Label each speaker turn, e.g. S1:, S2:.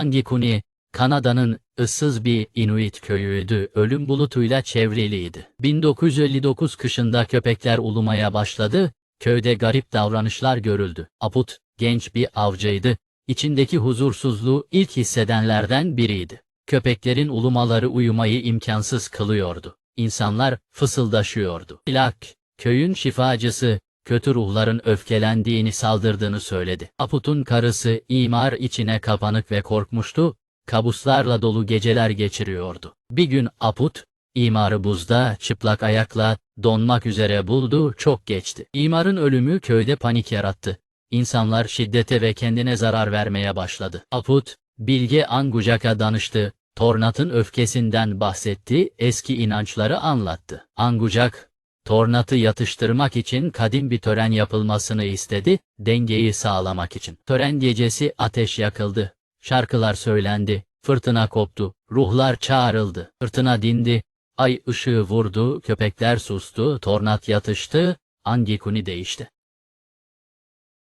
S1: Angikuni, Kanada'nın ıssız bir Inuit köyüydü, ölüm bulutuyla çevriliydi. 1959 kışında köpekler ulumaya başladı, köyde garip davranışlar görüldü. Aput, genç bir avcıydı, içindeki huzursuzluğu ilk hissedenlerden biriydi. Köpeklerin ulumaları uyumayı imkansız kılıyordu. İnsanlar fısıldaşıyordu. Plak, köyün şifacısı, kötü ruhların öfkelendiğini saldırdığını söyledi. Aput'un karısı imar içine kapanık ve korkmuştu, kabuslarla dolu geceler geçiriyordu. Bir gün Aput, imarı buzda, çıplak ayakla, donmak üzere buldu, çok geçti. İmarın ölümü köyde panik yarattı. İnsanlar şiddete ve kendine zarar vermeye başladı. Aput, Bilge Angucak'a danıştı, Tornat'ın öfkesinden bahsetti, eski inançları anlattı. Angucak, Tornat'ı yatıştırmak için kadim bir tören yapılmasını istedi, dengeyi sağlamak için. Tören gecesi ateş yakıldı, şarkılar söylendi, fırtına koptu, ruhlar çağrıldı, fırtına dindi, ay ışığı vurdu, köpekler sustu, Tornat yatıştı, Angikuni değişti.